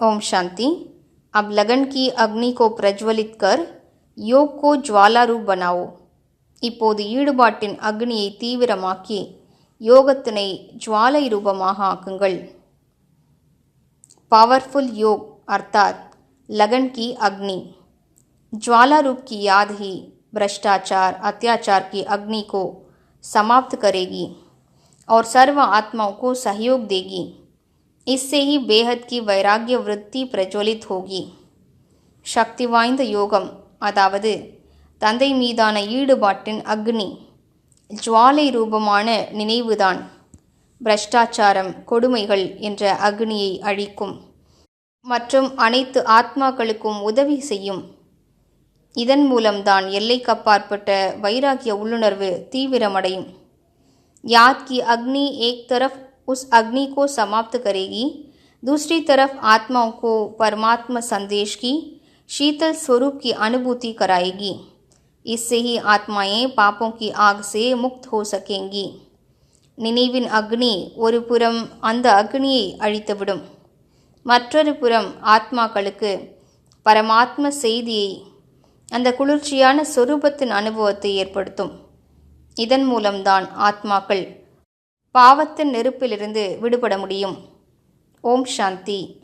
ओम शांति अब लगन की अग्नि को प्रज्वलित कर योग को ज्वाला रूप बनाओ இப்போது ஈடுபாட்டின் அக்னியை தீவிரமாக்கி யோகத்தினை ஜுவாலை ரூபமாக ஆக்குங்கள் पावरफुल योग अर्थात लगन की अग्नि ज्वाला रूप की याद ही भ्रष्टाचार अत्याचार की अग्नि को समाप्त करेगी और सर्व आत्माओं को सहयोग देगी इससे ही बेहद की வைராகிய விருத்தி பிரஜ்வலித் होगी சக்தி வாய்ந்த யோகம் அதாவது தந்தை மீதான ஈடுபாட்டின் அக்னி ஜுவாலை ரூபமான நினைவுதான் பிரஷ்டாச்சாரம் கொடுமைகள் என்ற அக்னியை அழிக்கும் மற்றும் அனைத்து ஆத்மாக்களுக்கும் உதவி செய்யும் இதன் மூலம்தான் எல்லைக்கப்பாற்பட்ட வைராகிய உள்ளுணர்வு தீவிரமடையும் याद की अग्नि एक तरफ उस अग्नि को समाप्त करेगी दूसरी तरफ आत्माओं को परमात्मा संदेश की शीतल स्वरूप की अनुभूति कराएगी इससे ही आत्माएं पापों की आग से मुक्त हो सकेंगी நினைவின் அக்னி ஒரு புறம் அந்த அக்னியை அழித்துவிடும் மற்றொரு புறம் ஆத்மாக்களுக்கு பரமாத்ம செய்தியை அந்த குளிர்ச்சியான சொரூபத்தின் அனுபவத்தை ஏற்படுத்தும் இதன் மூலம்தான் ஆத்மாக்கள் பாவத்தின் நெருப்பிலிருந்து விடுபட முடியும். ஓம் சாந்தி.